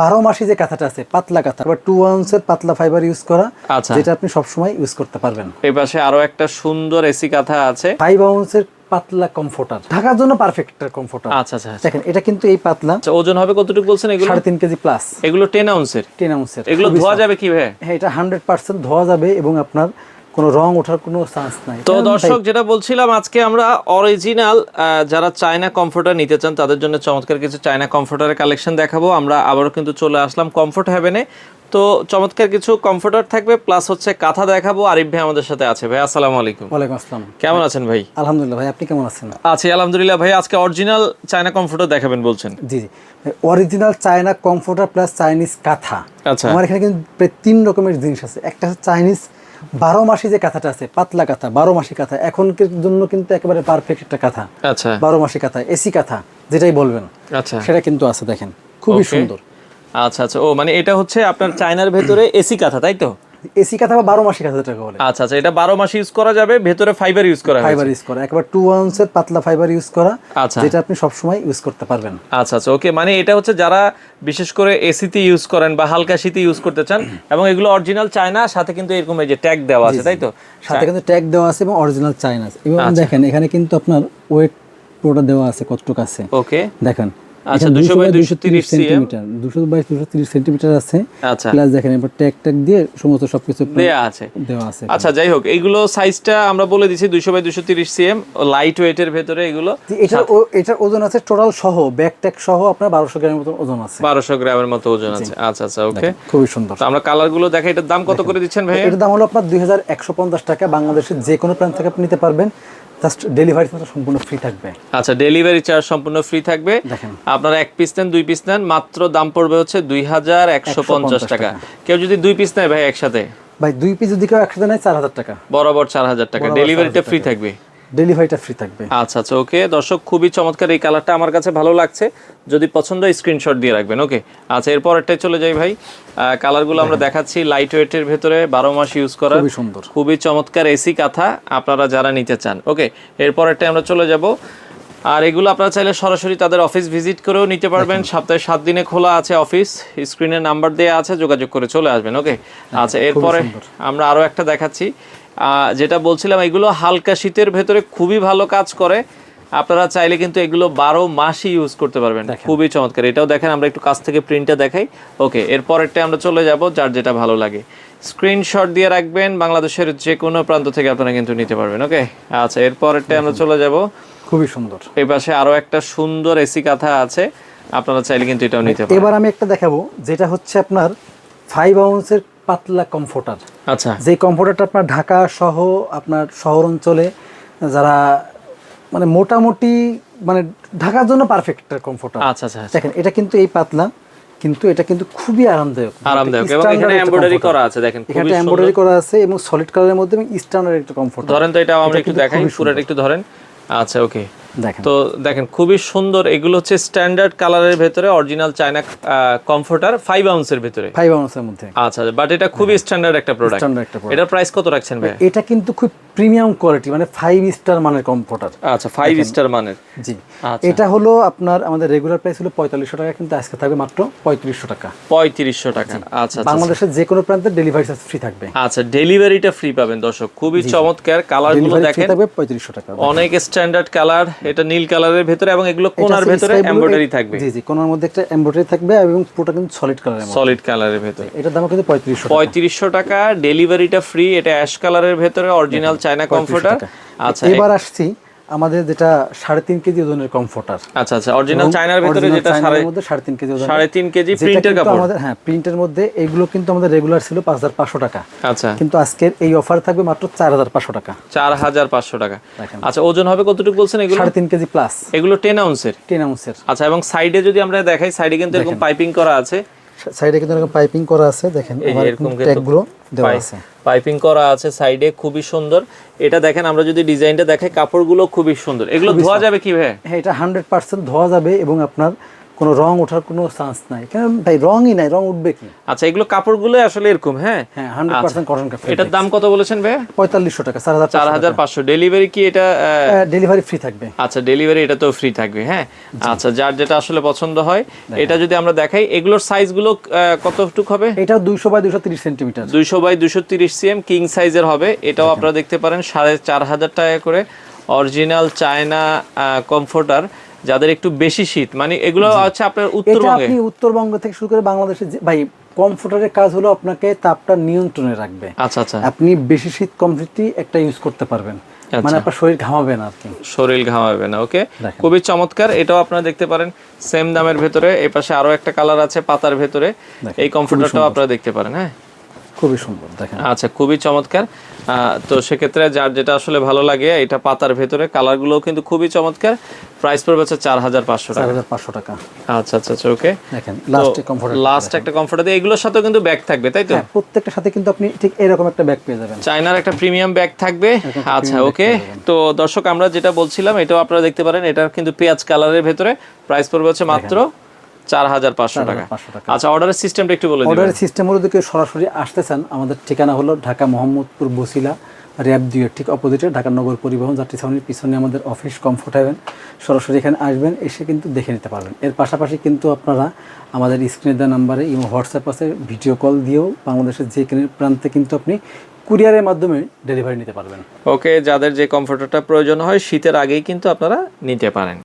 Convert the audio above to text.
বারো মাসি যে কাঁথাটা আছে পাতলা কাঁথা আবার টু আউন্সের পাতলা ফাইবার ইউজ করা আচ্ছা। যেটা আপনি সবসময় ইউজ করতে পারবেন। এই পাশে আরও একটা সুন্দর এসি কাঁথা আছে। ফাইভ আউন্সের পাতলা কমফোর্টার ঢাকার জন্য পারফেক্ট কমফোর্টার আচ্ছা আচ্ছা আচ্ছা। দেখেন এটা কিন্তু এই পাতলা। আচ্ছা ওজন হবে কতটুকু বলছেন এগুলো? সাড়ে তিন কেজি প্লাস এগুলো টেন আউন্সের টেন আউন্সের এগুলো ধোয়া যাবে কি ভাই হ্যাঁ এটা হান্ড্রেড পার্সেন্ট ধোয়া যাবে এবং আপনার কোনো রং ওঠার কোনো চান্স নাই। তো দর্শক যেটা বলছিলাম আজকে আমরা অরিজিনাল যারা চায়না কমফোর্টার নিতে চান তাদের জন্য চমৎকার কিছু চায়না কমফোর্টারের কালেকশন দেখাবো। আমরা আবারও কিন্তু চলে আসলাম কমফোর্ট হ্যাভেনে তো চমৎকার কিছু কমফোর্টার থাকবে প্লাস হচ্ছে কাঁথা দেখাবো। আরিফ ভাই আমাদের সাথে আছে। ভাই আসসালামু আলাইকুম। ওয়ালাইকুম আসসালাম। কেমন আছেন ভাই? আলহামদুলিল্লাহ ভাই আপনি কেমন আছেন? আছি আলহামদুলিল্লাহ ভাই। আজকে অরিজিনাল চায়না কমফোর্টার দেখাবেন বলছেন। জি জি। Original China comforter plus Chinese কাঁথা। আচ্ছা। আমার এখানে কিন্তু তিন রকমের জিনিস আছে। একটা হচ্ছে চাইনিজ বারো মাসে যে কাঁথাটা আছে পাতলা কাঁথা বারো মাসি কাঁথা এখনকার জন্য কিন্তু একেবারে পারফেক্ট একটা কাঁথা? আচ্ছা। বারো মাসি কাঁথা এসি কাঁথা যেটাই বলবেন আচ্ছা। সেটা কিন্তু আছে দেখেন খুবই সুন্দর। আচ্ছা আচ্ছা। ও মানে এটা হচ্ছে আপনার চায়নার ভেতরে এসি কাঁথা তাই তো? এসি কাঁথা বা বারো মাসি কাঁথা যেটাকে বলে। আচ্ছা আচ্ছা এটা বারো মাস ইউজ করা যাবে ভেতরে ফাইবার ইউজ করা ফাইবার ইউজ করা একেবারে টু আউন্সের পাতলা ফাইবার ইউজ করা আচ্ছা। যেটা আপনি সবসময় ইউজ করতে পারবেন। আচ্ছা আচ্ছা ওকে মানে এটা হচ্ছে যারা বিশেষ করে এসিতে ইউজ করেন বা হালকা শীতে ইউজ করতে চান এবং এগুলো অরিজিনাল চায়না সাথে কিন্তু এরকম এই যে ট্যাগ দেওয়া আছে তাই তো? সাথে কিন্তু ট্যাগ দেওয়া আছে এবং অরিজিনাল চাইনা আছে। এবং আচ্ছা। দেখেন এখানে কিন্তু আপনার ওয়েট পুরোটা দেওয়া আছে কতটুকু আছে। ওকে দেখেন আচ্ছা, 200 বাই 230 সেন্টিমিটার। দুশো বাই দুশো তিরিশ আছে। আচ্ছা। প্লাস দেখেন এবার ট্যাগ ট্যাগ দিয়ে সমস্ত সবকিছু দেয়া আছে। দেওয়া আছে আচ্ছা যাই হোক এইগুলো সাইজটা আমরা বলে দিচ্ছি দুইশো বাই দুশো তিরিশ লাইট ওয়েটের ভেতরে এগুলো এটা এটার ওজন আছে টোটাল সহ ট্যাগ সহ আপনার বারোশো গ্রামের ওজন আছে। বারোশো গ্রামের মতো ওজন আছে। আচ্ছা আচ্ছা ওকে খুবই সুন্দর। তো আমরা কালারগুলো এটার দাম কত করে দিচ্ছেন ভাই এটার দাম হলো আপনার দুই হাজার একশো পঞ্চাশ টাকা। বাংলাদেশের যে কোনো প্রান্ত থেকে আপনি নিতে পারবেন। জাস্ট ডেলিভারি সম্পূর্ণ ফ্রি থাকবে। আচ্ছা ডেলিভারি চার্জ সম্পূর্ণ ফ্রি থাকবে। দেখেন। আপনারা এক পিস নেন দুই পিস নেন মাত্র দাম পড়বে হচ্ছে দুই হাজার একশো পঞ্চাশ টাকা। কেউ যদি দুই পিস নেয় ভাই একসাথে? ভাই দুই পিস যদি কেউ একসাথে নেয় চার হাজার টাকা। বরাবর চার হাজার টাকা। ডেলিভারিটা ফ্রি থাকবে। ডেলিভারিটা ফ্রি থাকবে। আচ্ছা আচ্ছা ওকে। দর্শক খুবই চমৎকার এই কালারটা। আমার কাছে ভালো লাগছে। যদি পছন্দ স্ক্রিনশট দিয়ে রাখবেন। ওকে। আচ্ছা এরপর একটাই চলে যাই ভাই। কালারগুলো আমরা দেখাচ্ছি লাইট ওয়েটের ভেতরে। বারো মাস ইউজ করা। খুবই সুন্দর। খুবই চমৎকার এসি কাঁথা। আপনারা যারা নিতে চান। ওকে। এরপর একটা আমরা চলে যাব। আর এগুলো আপনারা চাইলে সরাসরি তাদের অফিস ভিজিট করেও নিতে পারবেন। সপ্তাহে সাত দিনে খোলা আছে অফিস স্ক্রিনে নাম্বার দেওয়া আছে যোগাযোগ করে চলে আসবেন ওকে আচ্ছা এরপরে আমরা আরও একটা দেখাচ্ছি। যেটা বলছিলাম এগুলো হালকা শীতের ভেতরে খুবই ভালো কাজ করে। আপনারা চাইলে কিন্তু এগুলো বারো মাসই ইউজ করতে পারবেন। খুবই চমৎকার। এটাও দেখেন আমরা একটু কাছ থেকে প্রিন্টটা দেখাই। ওকে এরপরেরটা আমরা চলে যাব যার যেটা ভালো লাগে। স্ক্রিনশট দিয়ে রাখবেন বাংলাদেশের যে কোনো প্রান্ত থেকে আপনারা কিন্তু নিতে পারবেন ওকে আচ্ছা এরপরেরটা আমরা চলে যাব। খুবই সুন্দর। এই পাশে আরও একটা সুন্দর এসি কাঁথা আছে আপনারা চাইলে কিন্তু এটাও নিতে পারেন। এবার আমি একটা দেখাবো যেটা হচ্ছে আপনার ফাইভ আউন্সের পাতলা কমফোর্টার আচ্ছা। যে কমফোর্টারটা আপনার ঢাকা সহ আপনার শহর অঞ্চলে যারা মানে মোটামুটি মানে ঢাকার জন্য পারফেক্ট কমফোর্টার আচ্ছা আচ্ছা আচ্ছা। দেখেন এটা কিন্তু এই পাতলা কিন্তু এটা কিন্তু খুবই আরামদায়ক। আরামদায়ক এবং এখানে এমব্রয়ডারি করা আছে দেখেন খুবই সুন্দর। এমব্রয়ডারি করা আছে এবং সলিড কালারের মধ্যে এবং স্ট্যান্ডার্ড একটা কমফোর্ট ধরেন তো এটা আমরা একটু দেখাই পুরোটা একটু ধরেন। আচ্ছা ওকে তো দেখেন খুবই সুন্দর। এগুলো হচ্ছে স্ট্যান্ডার্ড কালারের ভেতরে অরিজিনাল চায়না কমফোর্টার ফাইভ আউন্সের ভেতরে। ফাইভ আউন্সের মধ্যে। আচ্ছা বাট এটা খুবই স্ট্যান্ডার্ড একটা প্রোডাক্ট একটা প্রাইস কত রাখছেন ভাই? এটা কিন্তু খুব প্রিমিয়াম কোয়ালিটি মানে ফাইভ স্টার মানের কমফোর্টার আচ্ছা ফাইভ স্টার মানের। জি। আচ্ছা। এটা হলো আপনার আমাদের রেগুলার প্রাইস হলো পঁয়তাল্লিশশো টাকা কিন্তু আজকে থাকবে মাত্র পঁয়ত্রিশশো টাকা। পঁয়ত্রিশশো টাকা। আচ্ছা আচ্ছা বাংলাদেশের যে কোনো প্রান্তে ডেলিভারি চার্জ ফ্রি থাকবে। আচ্ছা ডেলিভারিটা ফ্রি পাবেন দর্শক। খুবই চমৎকার। কালারগুলো দেখেন। পঁয়ত্রিশশো টাকা। অনেক স্ট্যান্ডার্ড কালার এটা নীল কালারের ভেতরে এবং এগুলো কোনার ভেতরে এমব্রয়ডারি থাকবে। জি জি কোনার মধ্যে একটা এমব্রয়ডারি থাকবে এবং পুরোটা কিন্তু সলিড কালারের সলিড কালারের ভেতরে। এটার দাম কিন্তু পঁয়ত্রিশশো পঁয়ত্রিশশো টাকা ডেলিভারিটা ফ্রি এটা অ্যাশ কালারের ভেতরে অরিজিনাল চায়না কমফোর্টার আচ্ছা এবার আসছি আমাদের যেটা সাড়ে তিন কেজি ওজনের কমফোর্টার আচ্ছা আচ্ছা অরিজিনাল চায়নার ভেতরে যেটা সাড়ে মধ্যে সাড়ে তিন কেজি ওজনের। সাড়ে তিন কেজি প্রিন্টের কাপড়। আমাদের হ্যাঁ প্রিন্টের মধ্যে এগুলো কিন্তু আমাদের রেগুলার ছিল পাঁচ হাজার পাঁচশো টাকা। আচ্ছা। কিন্তু আজকের এই অফার থাকবে মাত্র চার হাজার পাঁচশো টাকা। চার হাজার পাঁচশো টাকা। আচ্ছা ওজন হবে কতটুকু বলছেন এগুলো? সাড়ে তিন কেজি প্লাস এগুলো টেন আউন্সের টেন আউন্সের আচ্ছা এবং সাইডে যদি আমরা দেখাই সাইডে কিন্তু এরকম পাইপিং করা আছে। সাইডে কিন্তু এরকম পাইপিং করা আছে দেখেন এরকম ট্যাগগুলো দেওয়া আছে। পাইপিং করা আছে সাইডে খুবই সুন্দর। এটা দেখেন আমরা যদি ডিজাইনটা দেখাই কাপড়গুলো খুবই সুন্দর। এগুলো ধোয়া যাবে কি ভাই? হ্যাঁ এটা হান্ড্রেড পার্সেন্ট ধোয়া যাবে এবং আপনার কোনো রং ওঠার কোনো চান্স নাই। কেন ভাই রঙই নাই রং উঠবে কি? আচ্ছা এগুলো কাপড়গুলো আসলে এরকম হ্যাঁ? হ্যাঁ হান্ড্রেড পার্সেন্ট কটন কাপড়। এটার দাম কত বলেছেন ভাই পঁয়তাল্লিশশো টাকা চার হাজার চার হাজার পাঁচশো। ডেলিভারি কি এটা ডেলিভারি ফ্রি থাকবে। আচ্ছা ডেলিভারি এটা তো ফ্রি থাকবে হ্যাঁ? আচ্ছা যার যেটা আসলে পছন্দ হয় এটা যদি আমরা দেখাই এগুলোর সাইজগুলো কতটুক হবে? এটা দুইশো বাই দুশো তিরিশ সেন্টিমিটার। দুইশো বাই দুশো তিরিশ সিএম কিং সাইজের হবে। এটাও আপনারা দেখতে পারেন সাড়ে চার হাজার টাকা করে। অরিজিনাল চায়না কমফোর্টার যাদের একটু বেশি শীত মানে এগুলো হচ্ছে আপনার উত্তরবঙ্গে। আপনি উত্তরবঙ্গ থেকে শুরু করে বাংলাদেশে ভাই কমফোর্টারের কাজ হলো আপনাকে তাপটা নিয়ন্ত্রণে রাখবে। আচ্ছা আচ্ছা। আপনি বেশি শীত কমপ্লিটলি একটা ইউজ করতে পারবেন। মানে আপনার শরীর ঘামাবে না কি শরীর ঘামাবে না ওকে খুবই চমৎকার এটাও আপনারা দেখতে পারেন সেম দামের ভেতরে। এই পাশে আরও একটা কালার আছে পাতার ভেতরে। এই কমফোর্টারটাও আপনারা দেখতে পারেন হ্যাঁ? খুবই সুন্দর দেখেন। আচ্ছা খুবই চমৎকার। তো সেক্ষেত্রে যার যেটা আসলে ভালো লাগে এটা পাতার ভেতরে কালারগুলোও কিন্তু খুবই চমৎকার। প্রাইস পড়বে হচ্ছে চার হাজার পাঁচশো চার টাকা পাঁচশো টাকা। আচ্ছা আচ্ছা আচ্ছা ওকে দেখেন লাস্টে একটা এগুলোর সাথেও কিন্তু ব্যাগ থাকবে তাই তো? হ্যাঁ প্রত্যেকটার সাথে কিন্তু আপনি ঠিক এরকম একটা ব্যাগ পেয়ে যাবেন। চায়নার একটা প্রিমিয়াম ব্যাগ থাকবে। আচ্ছা ওকে তো দর্শক আমরা যেটা বলছিলাম এটাও আপনারা দেখতে পারেন এটা কিন্তু পেঁয়াজ কালারের ভেতরে। প্রাইস পড়বে হচ্ছে মাত্র চার হাজার পাঁচশো টাকা। পাঁচশো টাকা। আচ্ছা অর্ডারের সিস্টেমটা একটু বলে দিবেন। অর্ডারের সিস্টেম হলো যদি কেউ সরাসরি আসতে চান আমাদের ঠিকানা হলো ঢাকা মোহাম্মদপুর বসিলা র্যাব দুইয়ের ঠিক অপোজিটে ঢাকা নগর পরিবহন যাত্রী ছাউনির পিছনে আমাদের অফিস কমফোর্ট হবেন সরাসরি এখানে আসবেন এসে কিন্তু দেখে নিতে পারবেন। এর পাশাপাশি কিন্তু আপনারা আমাদের স্ক্রিনে দেওয়া নাম্বারে ইমো হোয়াটসঅ্যাপ আছে ভিডিও কল দিয়েও বাংলাদেশের যে প্রান্তে কিন্তু আপনি কুরিয়ারের মাধ্যমে ডেলিভারি নিতে পারবেন। ওকে যাদের যে কমফোর্টারটা প্রয়োজন হয় শীতের আগেই কিন্তু আপনারা নিতে পারেন।